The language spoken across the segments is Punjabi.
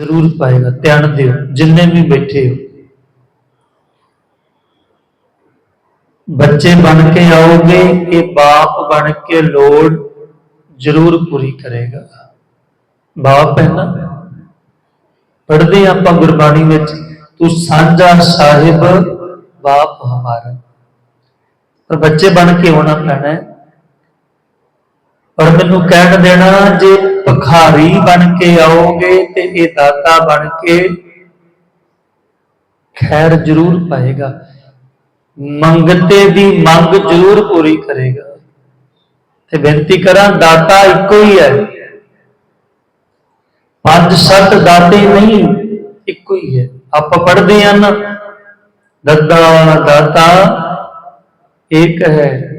ਜ਼ਰੂਰ ਪਾਏਗਾ, ਧਿਆਨ ਦਿਓ, ਜਿੰਨੇ ਵੀ ਬੈਠੇ ਹੋ। ਬੱਚੇ ਬਣ ਕੇ ਆਓਗੇ ਇਹ ਬਾਪ ਬਣ ਕੇ ਲੋੜ ਜ਼ਰੂਰ ਪੂਰੀ ਕਰੇਗਾ। ਬਾਪ ਹੈ ਨਾ? ਪੜ੍ਹਦੇ ਆਪਾਂ ਗੁਰਬਾਣੀ ਵਿੱਚ, ਤੂੰ ਸਾਂਝਾ ਸਾਹਿਬ, ਬਾਪ ਹਮਾਰਾ। ਪਰ ਬੱਚੇ ਬਣ ਕੇ ਆਉਣਾ ਪੈਣਾ ਪਰ ਮੈਨੂੰ ਕਹਿਣ ਦੇਣਾ, ਜੇ ਭਖਾਰੀ ਬਣ ਕੇ ਆਓਗੇ ਤੇ ਇਹ ਦਾਤਾ ਬਣ ਕੇ ਖੈਰ ਜ਼ਰੂਰ ਪਾਏਗਾ। ਮੰਗਤੇ ਦੀ ਮੰਗ ਜ਼ਰੂਰ ਪੂਰੀ ਕਰੇਗਾ। ਤੇ ਬੇਨਤੀ ਕਰਾਂ, ਦਾਤਾ ਇੱਕੋ ਹੀ ਹੈ। ਪੰਜ ਸੱਤ ਦਾਤੇ ਨਹੀਂ, ਇੱਕੋ ਹੀ ਹੈ। ਆਪਾਂ ਪੜ੍ਹਦੇ ਹਾਂ ਨਾ, ਦੱਦਾ ਦਾਤਾ ਇੱਕ ਹੈ।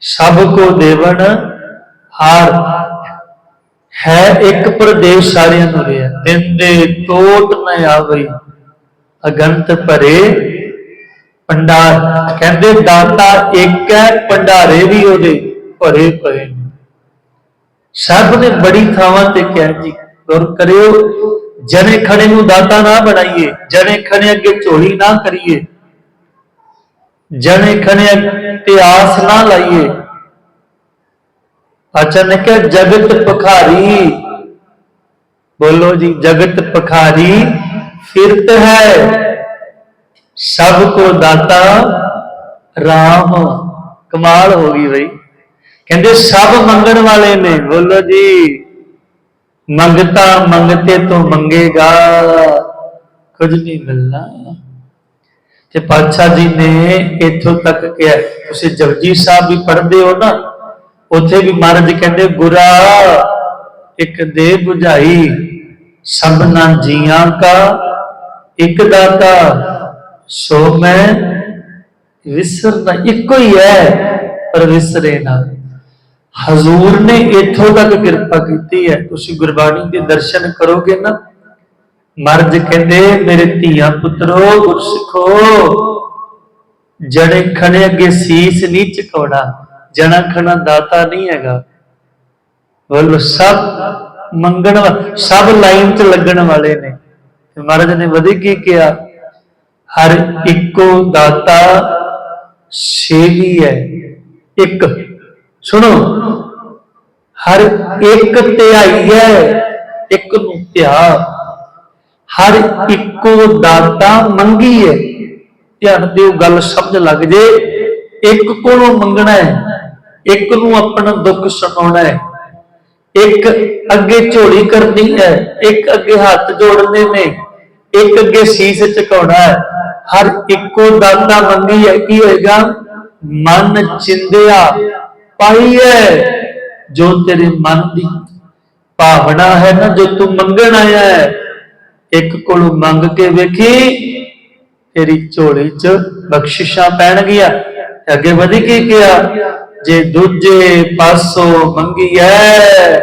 ਸਭ ਕੋ ਦੇਵਨ ਹਾਰ। ਹੈ ਇੱਕ ਪ੍ਰਦੇਸ਼ ਸਾਰਿਆਂ ਨੂੰ ਰਿਹਾ। ਦਿਨ ਟੋਟ ਨ ਆਵਈ ਅਗੰਤ ਭਰੇ ਪੰਡਾਰ ਕਹਿੰਦੇ ਦਾਤਾ ਇੱਕ ਹੈ ਪੰਡਾਰੇ ਵੀ ਉਹਦੇ ਭਰੇ ਪਏ ਸਭ ਨੇ ਬੜੀ ਥਾਵਾਂ ਤੇ ਕਿਹਾ ਜੀ, ਗੁਰ ਕਰਿਓ ਜਣੇ ਖਣੇ ਨੂੰ ਦਾਤਾ ਨਾ ਬਣਾਈਏ ਜਣੇ ਖਣੇ ਅੱਗੇ ਝੋਲੀ ਨਾ ਕਰੀਏ ਜਣੇ ਖਣੇ ਤੇ ਆਸ ਨਾ ਲਾਈਏ। ਅਚਨਕ ਜਗਤ ਭਖਾਰੀ। ਬੋਲੋ ਜੀ, ਜਗਤ ਭਖਾਰੀ ਫਿਰਤ ਹੈ। ਸਭ ਕੋ ਦਾਤਾ RAM ਕਮਾਲ ਹੋ ਗਈ ਬਈ। ਕਹਿੰਦੇ, ਸਭ ਮੰਗਣ ਵਾਲੇ ਨੇ। ਬੋਲੋ ਜੀ, ਮੰਗਤਾ ਮੰਗਤੇ ਤੋਂ ਮੰਗੇਗਾ। ਕੁਝ ਨਹੀਂ ਮਿਲਣਾ। ਤੇ ਪਾਤਸ਼ਾਹ ਜੀ ਨੇ ਇੱਥੋਂ ਤੱਕ ਕਿਹਾ, ਤੁਸੀਂ ਜਪਜੀ ਸਾਹਿਬ ਵੀ ਪੜ੍ਹਦੇ ਹੋ ਨਾ? ਉੱਥੇ ਵੀ ਮਹਾਰਾਜ ਕਹਿੰਦੇ, ਗੁਰਾ, ਇੱਕ ਦੇ 부ਝਾਈ ਸਭਨਾ ਜੀਆਂ ਕਾ, ਇੱਕ ਦਾਤਾ, ਸੋ ਮੈਂ ਵਿਸਰਨਾ ਇੱਕੋ ਹੀ ਹੈ, ਪਰ ਵਿਸਰੇ ਨਾ। ਹਜ਼ੂਰ ਨੇ ਇੱਥੋਂ ਤੱਕ ਕਿਰਪਾ ਕੀਤੀ ਹੈ। ਤੁਸੀਂ ਗੁਰਬਾਣੀ ਦੇ ਦਰਸ਼ਨ ਕਰੋਗੇ ਨਾ? ਮਰਜ ਕਹਿੰਦੇ, ਮੇਰੇ ਧੀਆਂ ਪੁੱਤਰੋ, ਗੁਰਸਿੱਖੋ ਜੜੇ ਖੜੇ ਅੱਗੇ ਸੀਸ ਨਹੀਂ ਝੁਕਾਉਣਾ। ਜਣਾ ਖਣਾ ਦਾਤਾ ਨਹੀਂ ਹੈਗਾ। ਬੋਲੋ ਸਭ ਮੰਗਣ ਸਭ ਲਾਈਨ 'ਚ ਲੱਗਣ ਵਾਲੇ ਨੇ। ਤੇ ਮਹਾਰਾਜ ਨੇ ਵਧੀ ਕੀ ਕਿਹਾ? ਹਰ ਇੱਕੋ ਦਾਤਾ ਸੇਵੀ ਹੈ। ਇੱਕ। ਸੁਣੋ। ਹਰ ਇੱਕ ਧਿਆਈ ਹੈ, ਇੱਕ ਨੂੰ ਧਿਆ। ਹਰ ਇੱਕੋ ਦਾਤਾ ਮੰਗੀ ਹੈ। ਧਿਆਨ ਦਿਓ, ਗੱਲ ਸਮਝ ਲੱਗ ਜੇ। ਇੱਕ ਕੋਲੋਂ ਮੰਗਣਾ ਹੈ। ਇੱਕ ਨੂੰ ਆਪਣਾ ਦੁੱਖ ਸੁਣਾਉਣਾ ਹੈ, ਇੱਕ ਅੱਗੇ ਝੋਲੀ ਕਰਨੀ ਹੈ, ਇੱਕ ਅੱਗੇ ਹੱਥ ਜੋੜਨੇ ਨੇ, ਇੱਕ ਅੱਗੇ ਸੀਸ ਝੁਕਾਉਣਾ ਹੈ, ਹਰ ਇੱਕੋ ਦਾਤਾ ਮੰਗੀ ਹੈ, ਕੀ ਹੋਏਗਾ? ਮਨ ਚਿੰਦਿਆ, ਪਾਈ ਹੈ, ਜੋ ਤੇਰੇ ਮਨ ਦੀ ਭਾਵਨਾ ਹੈ ਨਾ, ਜੋ ਤੂੰ ਮੰਗਣ ਆਇਆ ਹੈ, ਇੱਕ ਕੋਲੋਂ ਮੰਗ ਕੇ ਵੇਖੀ, ਤੇਰੀ ਝੋਲੀ 'ਚ ਬਖਸ਼ਿਸ਼ਾਂ ਪੈਣਗੀਆਂ। ਅੱਗੇ ਵਧੀ ਕੀ ਕਿਹਾ? ਜੇ ਦੂਜੇ ਪਾਸੋਂ ਮੰਗੀ ਹੈ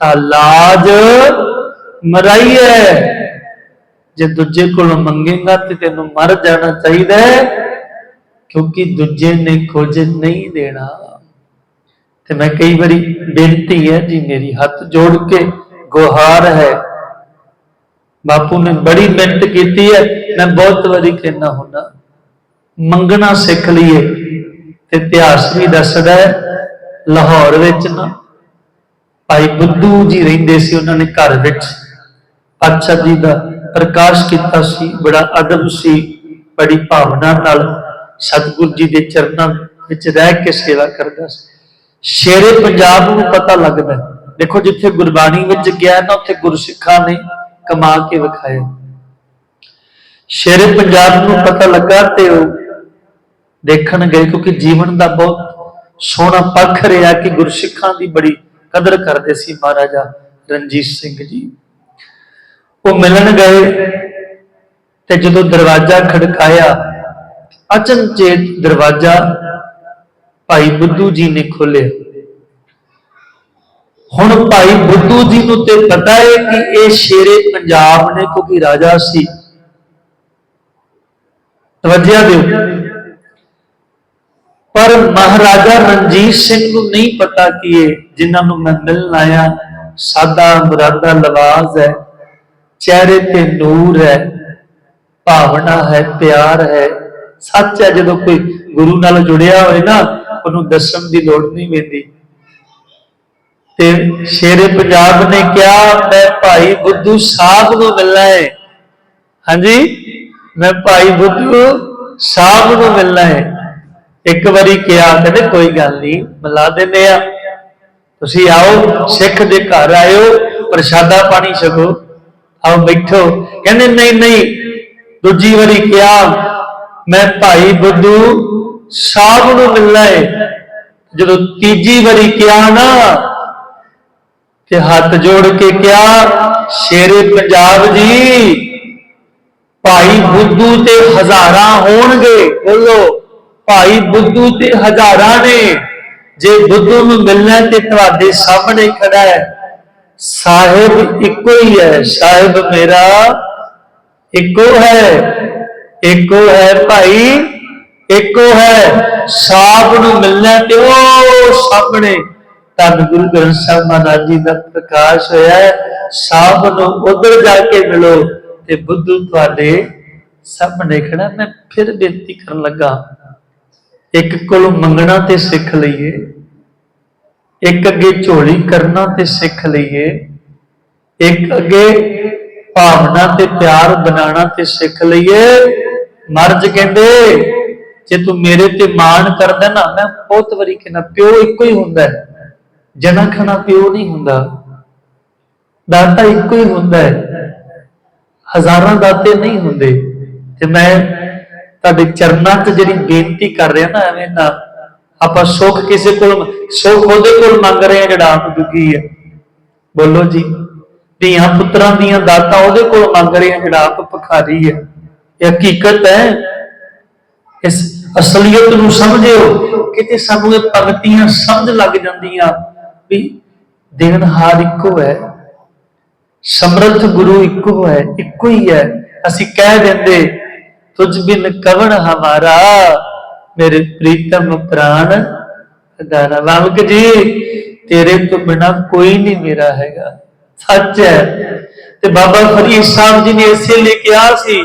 ਤਾਂ ਲਾਜ ਮਰਾਈਏ ਜੇ ਦੂਜੇ ਕੋਲੋਂ ਮੰਗੇਗਾ ਤੇ ਤੈਨੂੰ ਮਰ ਜਾਣਾ ਚਾਹੀਦਾ ਕਿਉਂਕਿ ਦੂਜੇ ਨੇ ਕੁਝ ਨਹੀਂ ਦੇਣਾ। ਤੇ ਮੈਂ ਕਈ ਵਾਰੀ ਬੇਨਤੀ ਹੈ ਜੀ, ਮੇਰੀ ਹੱਥ ਜੋੜ ਕੇ ਗੁਹਾਰ ਹੈ। ਬਾਪੂ ਨੇ ਬੜੀ ਮਿਹਨਤ ਕੀਤੀ ਹੈ, ਮੈਂ ਬਹੁਤ ਵਾਰੀ ਕਹਿਣਾ ਹੁੰਦਾ, ਮੰਗਣਾ ਸਿੱਖ ਲਈਏ। ਇਤਿਹਾਸ ਵੀ ਦੱਸਦਾ ਹੈ, ਲਾਹੌਰ ਵਿੱਚ ਨਾ। ਭਾਈ ਬੁੱਧੂ ਜੀ ਰਹਿੰਦੇ ਸੀ ਉਹਨਾਂ ਨੇ ਘਰ ਵਿੱਚ। ਪਾਤਸ਼ਾਹ ਜੀ ਦਾ ਪ੍ਰਕਾਸ਼ ਕੀਤਾ ਸੀ, ਬੜਾ ਅਦਬ ਸੀ, ਬੜੀ ਭਾਵਨਾ ਨਾਲ ਸਤਿਗੁਰੂ ਜੀ ਦੇ ਚਰਨਾਂ ਵਿੱਚ ਰਹਿ ਕੇ ਸੇਵਾ ਕਰਦਾ ਸੀ। ਸ਼ੇਰੇ ਪੰਜਾਬ ਨੂੰ ਪਤਾ ਲੱਗਦਾ ਦੇਖੋ ਜਿੱਥੇ ਗੁਰਬਾਣੀ ਵਿੱਚ ਗਿਆ ਨਾ, ਉੱਥੇ ਗੁਰਸਿੱਖਾਂ ਨੇ ਕਮਾ ਕੇ ਵਿਖਾਇਆ। ਸ਼ੇਰੇ ਪੰਜਾਬ ਨੂੰ ਪਤਾ ਲੱਗਾ ਤੇ ਉਹ ਦੇਖਣ ਗਏ ਕਿਉਂਕਿ ਜੀਵਨ ਦਾ ਬਹੁਤ ਸੋਹਣਾ ਪੱਖ ਰਿਹਾ ਕਿ ਗੁਰਸਿੱਖਾਂ ਦੀ ਬੜੀ ਕਦਰ ਕਰਦੇ ਸੀ ਮਹਾਰਾਜਾ ਰਣਜੀਤ ਸਿੰਘ ਜੀ। ਉਹ ਮਿਲਣ ਗਏ ਤੇ ਜਦੋਂ ਦਰਵਾਜ਼ਾ ਖੜਕਾਇਆ, ਅਚਨਚੇਤ ਦਰਵਾਜ਼ਾ ਭਾਈ ਬੁੱਧੂ ਜੀ ਨੇ ਖੋਲ੍ਹਿਆ। ਹੁਣ ਭਾਈ ਬੁੱਧੂ ਜੀ ਨੂੰ ਤੇ ਪਤਾ ਹੈ ਕਿ ਇਹ ਸ਼ੇਰੇ ਪੰਜਾਬ ਨੇ ਕਿਉਂਕਿ ਰਾਜਾ ਸੀ। ਤਵੱਜਿਆ ਦਿਓ। ਪਰ ਮਹਾਰਾਜਾ ਰਣਜੀਤ ਸਿੰਘ ਨੂੰ ਨਹੀਂ ਪਤਾ ਕਿ ਇਹ ਜਿਨ੍ਹਾਂ ਨੂੰ ਮੈਂ ਮਿਲਣ ਆਇਆ, ਸਾਦਾ ਮੁਰਾਦਾ ਲਵਾਜ਼ ਹੈ, ਚਿਹਰੇ ਤੇ ਨੂਰ ਹੈ, ਭਾਵਨਾ ਹੈ, ਪਿਆਰ ਹੈ। ਸੱਚ ਹੈ, ਜਦੋਂ ਕੋਈ ਗੁਰੂ ਨਾਲ ਜੁੜਿਆ ਹੋਏ ਨਾ, ਉਹਨੂੰ ਦੱਸਣ ਦੀ ਲੋੜ ਨਹੀਂ ਪੈਂਦੀ। ਤੇ ਸ਼ੇਰੇ ਪੰਜਾਬ ਨੇ ਕਿਹਾ, ਮੈਂ ਭਾਈ ਬੁੱਧੂ ਸਾਹਿਬ ਨੂੰ ਮਿਲਣਾ ਹੈ। ਹਾਂਜੀ? ਮੈਂ ਭਾਈ ਬੁੱਧੂ ਸਾਹਿਬ ਨੂੰ ਮਿਲਣਾ ਹੈ। ਇੱਕ ਵਾਰੀ ਕਿਹਾ, ਕਹਿੰਦੇ ਕੋਈ ਗੱਲ ਨਹੀਂ ਮਿਲਾ ਦਿੰਦੇ ਆ। ਤੁਸੀਂ ਆਓ, ਸਿੱਖ ਦੇ ਘਰ ਆਇਓ, ਪ੍ਰਸ਼ਾਦਾ ਪਾਣੀ ਛਕੋ, ਆਓ ਬੈਠੋ। ਕਹਿੰਦੇ, ਨਹੀਂ ਨਹੀਂ, ਦੂਜੀ ਵਾਰੀ ਕਿਹਾ, ਮੈਂ ਭਾਈ ਬੁੱਧੂ ਸਾਹਿਬ ਨੂੰ ਮਿਲਣਾ ਹੈ ਜਦੋਂ ਤੀਜੀ ਵਾਰੀ ਕਿਹਾ ਨਾ, ਤੇ ਹੱਥ ਜੋੜ ਕੇ ਕਿਹਾ, ਸ਼ੇਰੇ ਪੰਜਾਬ ਜੀ, ਭਾਈ ਬੁੱਧੂ ਤੇ ਹਜ਼ਾਰਾਂ ਹੋਣਗੇ, ਬੋਲੋ। ਭਾਈ ਬੁੱਧੂ ਤੇ ਹਜ਼ਾਰਾਂ ਨੇ। ਜੇ ਬੁੱਧੂ ਨੂੰ ਮਿਲਣਾ ਤੇ ਤੁਹਾਡੇ ਸਾਹਮਣੇ ਖੜਾ ਹੈ, ਸਾਹਿਬ ਇੱਕੋ ਹੀ ਹੈ। ਸਾਹਿਬ ਮੇਰਾ ਇੱਕੋ ਹੈ ਇੱਕੋ ਹੈ ਭਾਈ, ਇੱਕੋ ਹੈ। ਸਾਬ ਨੂੰ ਮਿਲਣਾ ਤੇ ਉਹ ਸਾਹਮਣੇ। ਤਨ ਗੁਰੂ ਗ੍ਰੰਥ ਸਾਹਿਬ ਮਹਾਰਾਜ ਜੀ ਦਾ ਪ੍ਰਕਾਸ਼ ਹੋਇਆ ਹੈ। ਸਾਬ ਨੂੰ ਉਧਰ ਜਾ ਕੇ ਮਿਲੋ ਤੇ ਬੁੱਧੂ ਤੁਹਾਡੇ ਸਾਹਮਣੇ ਖੜਾ। ਮੈਂ ਫਿਰ ਬੇਨਤੀ ਕਰਨ ਲੱਗਾ ਇੱਕ ਕੋਲੋਂ ਮੰਗਣਾ ਤੇ ਸਿੱਖ ਲਈਏ, ਇੱਕ ਅੱਗੇ ਝੋਲੀ ਕਰਨਾ ਤੇ ਸਿੱਖ ਲਈਏ, ਇੱਕ ਅੱਗੇ ਭਾਵਨਾ ਤੇ ਪਿਆਰ ਬਣਾਉਣਾ ਤੇ ਸਿੱਖ ਲਈਏ। ਮਰਜ ਕਹਿੰਦੇ, ਜੇ ਤੂੰ ਮੇਰੇ ਤੇ ਮਾਣ ਕਰਦਾ ਨਾ, ਮੈਂ ਬਹੁਤ ਵਾਰੀ ਕਹਿੰਦਾ, ਪਿਓ ਇੱਕੋ ਹੀ ਹੁੰਦਾ ਹੈ। ਜਨਾ ਖਾਣਾ ਪਿਓ ਨਹੀਂ ਹੁੰਦਾ। ਦਾਤਾ ਇੱਕੋ ਹੀ ਹੁੰਦਾ ਹੈ। ਹਜ਼ਾਰਾਂ ਦਾਤੇ ਨਹੀਂ ਹੁੰਦੇ। ਤੇ ਮੈਂ ਤੁਹਾਡੇ ਚਰਨਾਂ 'ਚ ਜਿਹੜੀ ਬੇਨਤੀ ਕਰ ਰਿਹਾ ਨਾ ਐਵੇਂ ਨਾ, ਆਪਾਂ ਸੁੱਖ ਕਿਸੇ ਕੋਲ ਸੁੱਖ ਉਹਦੇ ਕੋਲ ਮੰਗ ਰਹੇ ਆ ਜਿਹੜਾ ਆਪ ਦੁਖੀ ਹੈ ਬੋਲੋ ਜੀ, ਧੀਆਂ ਪੁੱਤਰਾਂ ਦੀਆਂ ਦਾਤਾਂ ਉਹਦੇ ਕੋਲ ਮੰਗ ਰਹੇ ਆ ਜਿਹੜਾ ਆਪ ਭਖਾਰੀ ਹੈ ਇਹ ਹਕੀਕਤ ਹੈ। ਇਸ ਅਸਲੀਅਤ ਨੂੰ ਸਮਝਿਓ, ਕਿਤੇ ਸਾਨੂੰ ਇਹ ਪੰਕਤੀਆਂ ਸਮਝ ਲੱਗ ਜਾਂਦੀਆਂ ਵੀ ਦੇਣਹਾਰ ਇੱਕੋ ਹੈ, ਸਮਰੱਥ ਗੁਰੂ ਇੱਕੋ ਹੈ, ਇੱਕੋ ਹੀ ਹੈ। ਅਸੀਂ ਕਹਿ ਦਿੰਦੇ ਤੁਝ ਬਿਨ ਕਵਣ ਹਮਾਰਾ ਮੇਰੇ ਪ੍ਰੀਤਮ ਪ੍ਰਾਨ ਦਾਰਾ ਵਾਲਕ ਜੀ, ਤੇਰੇ ਤੋਂ ਬਿਨਾ ਕੋਈ ਨਹੀਂ ਮੇਰਾ ਹੈਗਾ। ਸੱਚ ਹੈ। ਤੇ ਬਾਬਾ ਫਰੀਦ ਸਾਹਿਬ ਜੀ ਨੇ ਇਸੇ ਲਈ ਕਿਹਾ ਸੀ,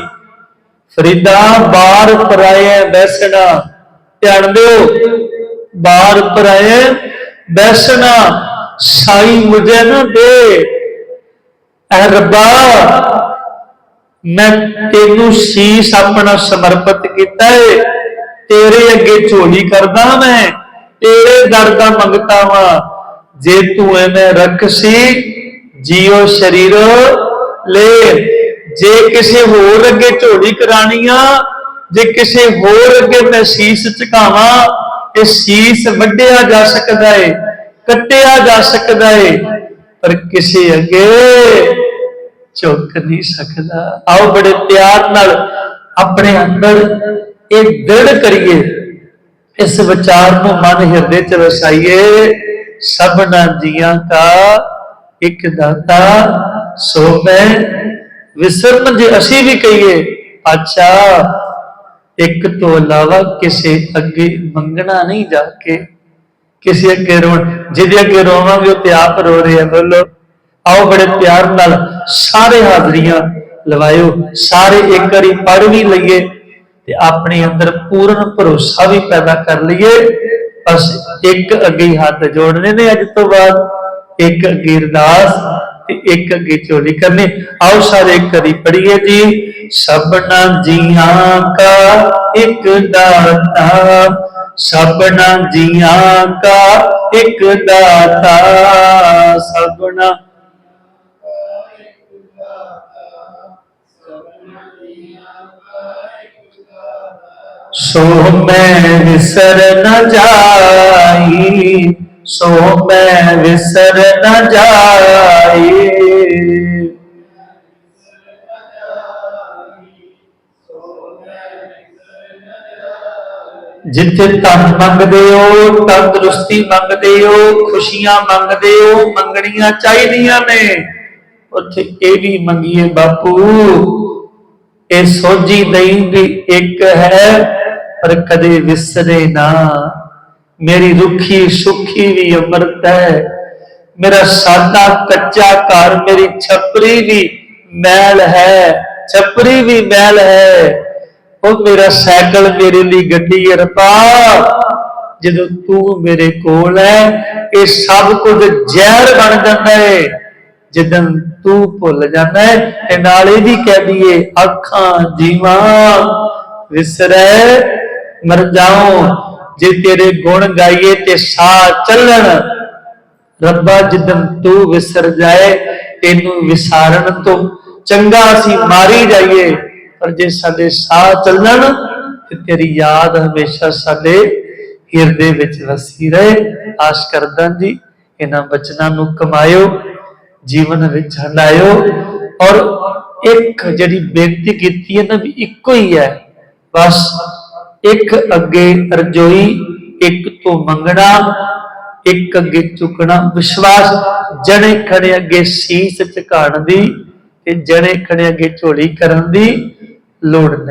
ਫਰੀਦਾ ਬਾਰ ਪਰਾਏ ਬੈਸਣਾ, ਧਿਆਨ ਦਿਓ, ਬਾਰ ਪਰਾਏ ਬੈਸਣਾ, ਸਾਈ ਮੁਝੇ ਨਾ ਦੇ। ਐ ਰੱਬਾ ਮੈਂ ਤੈਨੂੰ ਸੀਸ ਆਪਣਾ ਸਮਰਪਿਤ ਕੀਤਾ ਹੈ ਤੇਰੇ ਅੱਗੇ ਝੋਲੀ ਕਰਦਾ ਮੈਂ, ਤੇਰੇ ਦਰ ਦਾ ਮੰਗਤਾ ਵਾਂ। ਜੇ ਤੂੰ ਐਵੇਂ ਰੱਖਸੀ ਜੀਓ ਸ਼ਰੀਰ ਲੈ। ਜੇ ਕਿਸੇ ਹੋਰ ਅੱਗੇ ਝੋਲੀ ਕਰਾਣੀਆਂ ਜੇ ਕਿਸੇ ਹੋਰ ਅੱਗੇ ਮੈਂ ਸੀਸ ਝੁਕਾਵਾਂ, ਇਹ ਸੀਸ ਵੱਢਿਆ ਜਾ ਸਕਦਾ ਏ, ਕੱਟਿਆ ਜਾ ਸਕਦਾ ਏ। ਪਰ ਕਿਸੇ ਅੱਗੇ ਝੁਕ ਨਹੀਂ ਸਕਦਾ। ਆਓ ਬੜੇ ਪਿਆਰ ਨਾਲ ਆਪਣੇ ਅੰਦਰ ਇਹ ਦ੍ਰਿੜ ਕਰੀਏ। ਇਸ ਵਿਚਾਰ ਨੂੰ ਮਨ ਹਿਰਦੇ ਚ ਵਸਾਈਏ। ਸਭਨਾ ਜੀਆਂ ਕਾ ਇੱਕ ਦਾਤਾ ਸੋ ਮੈਂ ਵਿਸਰਮ ਜੇ ਅਸੀਂ ਵੀ ਕਹੀਏ, ਅੱਛਾ, ਇੱਕ ਤੋਂ ਇਲਾਵਾ ਕਿਸੇ ਅੱਗੇ ਮੰਗਣਾ ਨਹੀਂ ਜਾ ਕੇ। ਕਿਸੇ ਅੱਗੇ ਰੋਣ ਜਿਹਦੇ ਅੱਗੇ ਰੋਵਾਂਗੇ, ਉਹ ਤੇ ਆਪ ਰੋ ਰਹੇ ਆ। ਬੋਲੋ ਆਓ ਬੜੇ ਪਿਆਰ ਨਾਲ ਸਾਰੇ ਹਾਜ਼ਰੀਆਂ ਲਵਾਇਓ, ਸਾਰੇ ਇੱਕ ਵਾਰੀ ਪੜ ਵੀ ਲਈਏ ਤੇ ਆਪਣੇ ਅੰਦਰ ਪੂਰਨ ਭਰੋਸਾ ਵੀ ਪੈਦਾ ਕਰ ਲਈਏ। ਬਸ ਇੱਕ ਅੱਗੇ ਹੱਥ ਜੋੜਨੇ ਨੇ ਅੱਜ ਤੋਂ ਬਾਅਦ, ਇੱਕ ਅੱਗੇ ਅਰਦਾਸ ਤੇ ਇੱਕ ਅੱਗੇ ਝੋਲੀ ਕਰਨੀ। ਆਓ ਸਾਰੇ ਇੱਕ ਵਾਰੀ ਪੜੀਏ ਜੀ, ਸਭਨਾ ਜੀਆਂ ਕਾ ਇੱਕ ਦਾਤਾ, ਸਭਨਾ ਜੀਆਂ ਕਾ ਇੱਕ ਦਾਤਾ, ਸਭਨਾ ਸੋ ਮੈਂ ਵਿਸਰ ਨ ਜਾਈ ਸੋ ਮੈਂ ਵਿਸਰ ਨ ਜਾਈ। ਜਿੱਥੇ ਧਨ ਮੰਗਦੇ ਹੋ, ਤੰਦਰੁਸਤੀ ਮੰਗਦੇ ਹੋ, ਖੁਸ਼ੀਆਂ ਮੰਗਦੇ ਹੋ, ਮੰਗਣੀਆਂ ਚਾਹੀਦੀਆਂ ਨੇ। ਉੱਥੇ ਇਹ ਵੀ ਮੰਗੀਏ ਬਾਪੂ, ਇਹ ਸੋਝੀ ਨਹੀਂ ਵੀ ਇੱਕ ਹੈ। ਪਰ ਕਦੇ ਵਿਸਰੇ ਨਾ। ਮੇਰੀ ਰੁੱਖੀ ਸੁੱਖੀ ਵੀ ਅੰਮ੍ਰਿਤ ਹੈ। ਮੇਰਾ ਸਾਦਾ ਕੱਚਾ ਘਰ, ਮੇਰੀ ਛਪਰੀ ਵੀ ਮੈਲ ਹੈ। ਛਪਰੀ ਵੀ ਮੈਲ ਹੈ। ਉਹ ਮੇਰਾ ਸਾਈਕਲ, ਮੇਰੇ ਲਈ ਗੱਡੀ ਰਪਾ ਜਦੋਂ ਤੂੰ ਮੇਰੇ ਕੋਲ ਹੈ, ਇਹ ਸਭ ਕੁਝ ਜ਼ਹਿਰ ਬਣ ਜਾਂਦਾ ਹੈ ਜਦੋਂ ਤੂੰ ਭੁੱਲ ਜਾਂਦਾ ਹੈ ਤੇ ਨਾਲ ਇਹ ਵੀ ਕਹਿ ਦਈਏ, ਅੱਖਾਂ, ਜੀਵਾਂ, ਵਿਸਰੈ। ਮਰ ਜਾਉ ਜੇ ਤੇਰੇ ਗੁਣ ਗਾਈਏ ਤੇ ਸਾਹ ਚੱਲਣ। ਰੱਬਾ ਜਿੱਦਨ ਤੂੰ ਵਿਸਰ ਜਾਏ, ਤੈਨੂੰ ਵਿਸਾਰਨ ਤੋਂ ਚੰਗਾ ਅਸੀਂ ਮਾਰੀ ਜਾਈਏ। ਪਰ ਜੇ ਸਾਡੇ ਸਾਹ ਚੱਲਣ, ਤੇ ਤੇਰੀ ਯਾਦ ਹਮੇਸ਼ਾ ਸਾਡੇ ਹਿਰਦੇ ਵਿੱਚ ਵਸੀ ਰਹੇ। ਆਸ ਕਰਦਾ ਜੀ, ਇਹਨਾਂ ਬਚਨਾਂ ਨੂੰ ਕਮਾਇਓ, ਜੀਵਨ ਵਿੱਚ ਹੰਡਾਇਓ ਔਰ ਇੱਕ ਜਿਹੜੀ ਬੇਨਤੀ ਕੀਤੀ ਹੈ ਨਾ ਵੀ ਇੱਕੋ ਹੀ ਹੈ, ਬਸ ਇੱਕ ਅੱਗੇ ਰਜੋਈ, ਇੱਕ ਤੋਂ ਮੰਗਣਾ, ਇੱਕ ਅੱਗੇ ਝੁਕਣਾ ਵਿਸ਼ਵਾਸ, ਜਣੇ ਖੜੇ ਅੱਗੇ ਸੀਸ ਝੁਕਾਉਣ ਦੀ ਤੇ ਜਣੇ ਖੜੇ ਅੱਗੇ ਝੋਲੀ ਕਰਨ ਦੀ ਲੋੜ ਨਹੀਂ।